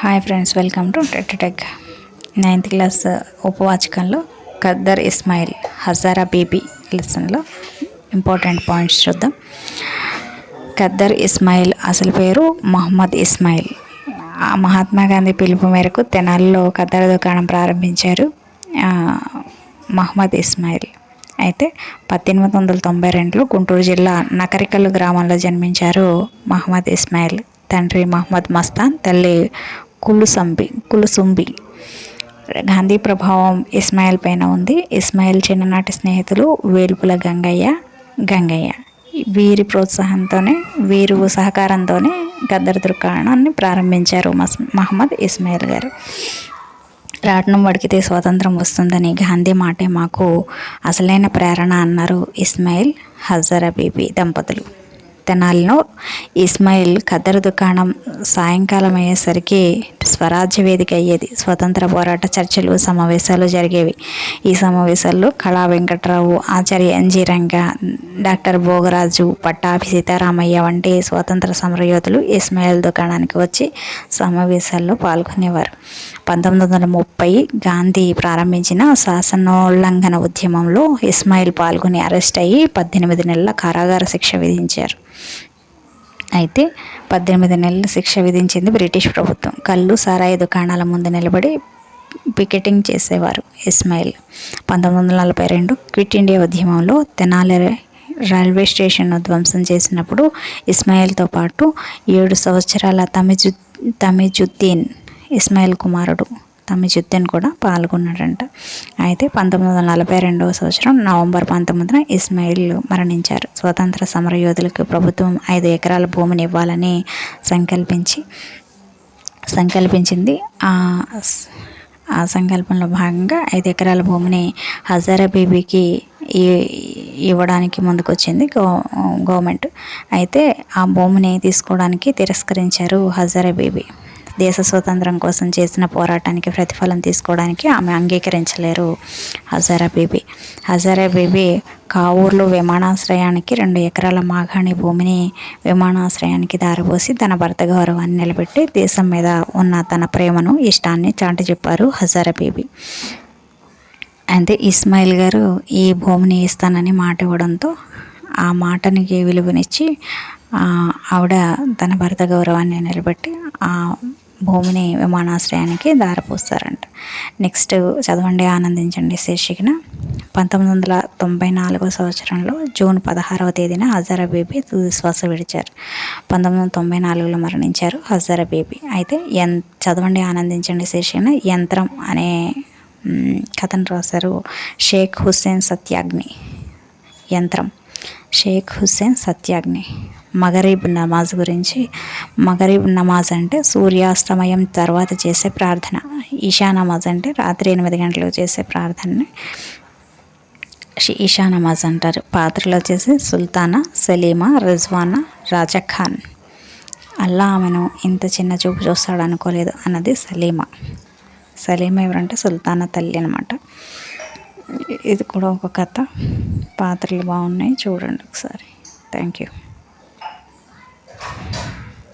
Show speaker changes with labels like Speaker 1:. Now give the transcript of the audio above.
Speaker 1: Hi friends welcome to TET tech ninth class ఉపవాచకంలో ఖద్దర్ ఇస్మాయిల్ హజారా బీబీ లెసన్లో important points చూద్దాం. ఖద్దర్ ఇస్మాయిల్ అసలు పేరు మహమ్మద్ ఇస్మాయిల్. ఆ మహాత్మా గాంధీ పిలుపు మేరకు తెనాలిలో ఖద్దర్ దుకాణం ప్రారంభించారు మహమ్మద్ ఇస్మాయిల్. అయితే పద్దెనిమిది వందల తొంభై రెండులో గుంటూరు జిల్లా నకరికల్లు గ్రామంలో జన్మించారు మహమ్మద్ ఇస్మాయిల్. తండ్రి మహమ్మద్ మస్తాన్ తల్లి కులుసంబి కులుసుంబి. గాంధీ ప్రభావం ఇస్మాయిల్ పైన ఉంది. ఇస్మాయిల్ చిన్ననాటి స్నేహితులు వేల్పుల గంగయ్య గంగయ్య. వీరి ప్రోత్సాహంతోనే వీరు సహకారంతోనే గద్దర్ దుర్కాణాన్ని ప్రారంభించారు మస్ మహమ్మద్ ఇస్మాయిల్ గారు. రాట్నం వడికితే స్వాతంత్రం వస్తుందని గాంధీ మాటే మాకు అసలైన ప్రేరణ అన్నారు ఇస్మాయిల్ హజరా బీబీ దంపతులు. విత్తనాలను ఇస్మాయిల్ ఖద్దరు దుకాణం సాయంకాలం అయ్యేసరికి స్వరాజ్య వేదిక అయ్యేది. స్వతంత్ర పోరాట చర్చలు సమావేశాలు జరిగేవి. ఈ సమావేశాల్లో Kala Venkatrao Acharya N G Ranga doctor Bhogaraju Pattabhi Sitaramayya వంటి స్వాతంత్ర సమరయోధులు ఇస్మాయిల్ దుకాణానికి వచ్చి సమావేశాల్లో పాల్గొనేవారు. పంతొమ్మిది వందల ముప్పై గాంధీ ప్రారంభించిన శాసనోల్లంఘన ఉద్యమంలో ఇస్మాయిల్ పాల్గొని అరెస్ట్ అయ్యి పద్దెనిమిది నెలల కారాగార శిక్ష విధించారు. అయితే పద్దెనిమిది నెలల శిక్ష విధించింది బ్రిటిష్ ప్రభుత్వం. కళ్ళు సారాయి దుకాణాల ముందు నిలబడి పికెటింగ్ చేసేవారు ఇస్మాయిల్. పంతొమ్మిది వందల నలభై రెండు క్విట్ ఇండియా ఉద్యమంలో తెనాలి రైల్వే స్టేషన్ను ధ్వంసం చేసినప్పుడు ఇస్మాయిల్తో పాటు ఏడు సంవత్సరాల తమిజు తమిజుద్దీన్ ఇస్మాయిల్ కుమారుడు తమిజుద్దీన్ కూడా పాల్గొన్నాడంట. అయితే పంతొమ్మిది వందల నలభై రెండవ సంవత్సరం నవంబర్ పంతొమ్మిదిన ఇస్మాయిల్ మరణించారు. స్వతంత్ర సమరయోధులకు ప్రభుత్వం ఐదు ఎకరాల భూమిని ఇవ్వాలని సంకల్పించి సంకల్పించింది. ఆ ఆ సంకల్పంలో భాగంగా ఐదు ఎకరాల భూమిని హజారా బీబీకి ఇవ్వడానికి ముందుకొచ్చింది గవ గవర్నమెంట్. అయితే ఆ భూమిని తీసుకోవడానికి తిరస్కరించారు హజారా బీబీ. దేశ స్వాతంత్రం కోసం చేసిన పోరాటానికి ప్రతిఫలం తీసుకోవడానికి ఆమె అంగీకరించలేరు హజారా బీబీ. హజారా బీబీ కావూరులో విమానాశ్రయానికి రెండు ఎకరాల మాగాణి భూమిని విమానాశ్రయానికి దారిపోసి తన భర్త గౌరవాన్ని నిలబెట్టి దేశం మీద ఉన్న తన ప్రేమను ఇష్టాన్ని చాటి చెప్పారు హజారా బీబీ. అయితే ఇస్మాయిల్ గారు ఈ భూమిని ఇస్తానని మాట ఇవ్వడంతో ఆ మాటనికి విలువనిచ్చి ఆవిడ తన భర్త గౌరవాన్ని నిలబెట్టి ఆ భూమిని విమానాశ్రయానికి దారిపోస్తారంట. నెక్స్ట్ చదవండి ఆనందించండి శీర్షికన. పంతొమ్మిది వందల తొంభై నాలుగో సంవత్సరంలో జూన్ పదహారవ తేదీన హజారా బేబీ తుది శ్వాస విడిచారు. పంతొమ్మిది వందల తొంభై నాలుగులో మరణించారు హజారా బేబీ. అయితే ఎన్ చదవండి ఆనందించండి శీర్షికన యంత్రం అనే కథను రాశారు షేక్ హుస్సేన్ సత్యాగ్ని. యంత్రం. షేక్ హుస్సేన్ సత్యాగ్ని. మగరీబ్ నమాజ్ గురించి. మగరీబ్ నమాజ్ అంటే సూర్యాస్తమయం తర్వాత చేసే ప్రార్థన. ఈషా నమాజ్ అంటే రాత్రి ఎనిమిది గంటలకు చేసే ప్రార్థనని ఈషా నమాజ్ అంటారు. పాత్రలో వచ్చేసి సుల్తానా సలీమా రిజ్వానా రాజఖాన్. అల్లా ఆమెను ఇంత చిన్న చూపు చూస్తాడు అనుకోలేదు అన్నది సలీమా. సలీమా ఎవరంటే సుల్తానా తల్లి అనమాట ఇది కూడా ఒక కథ. పాత్రలు బాగున్నాయి చూడండి ఒకసారి. Thank you.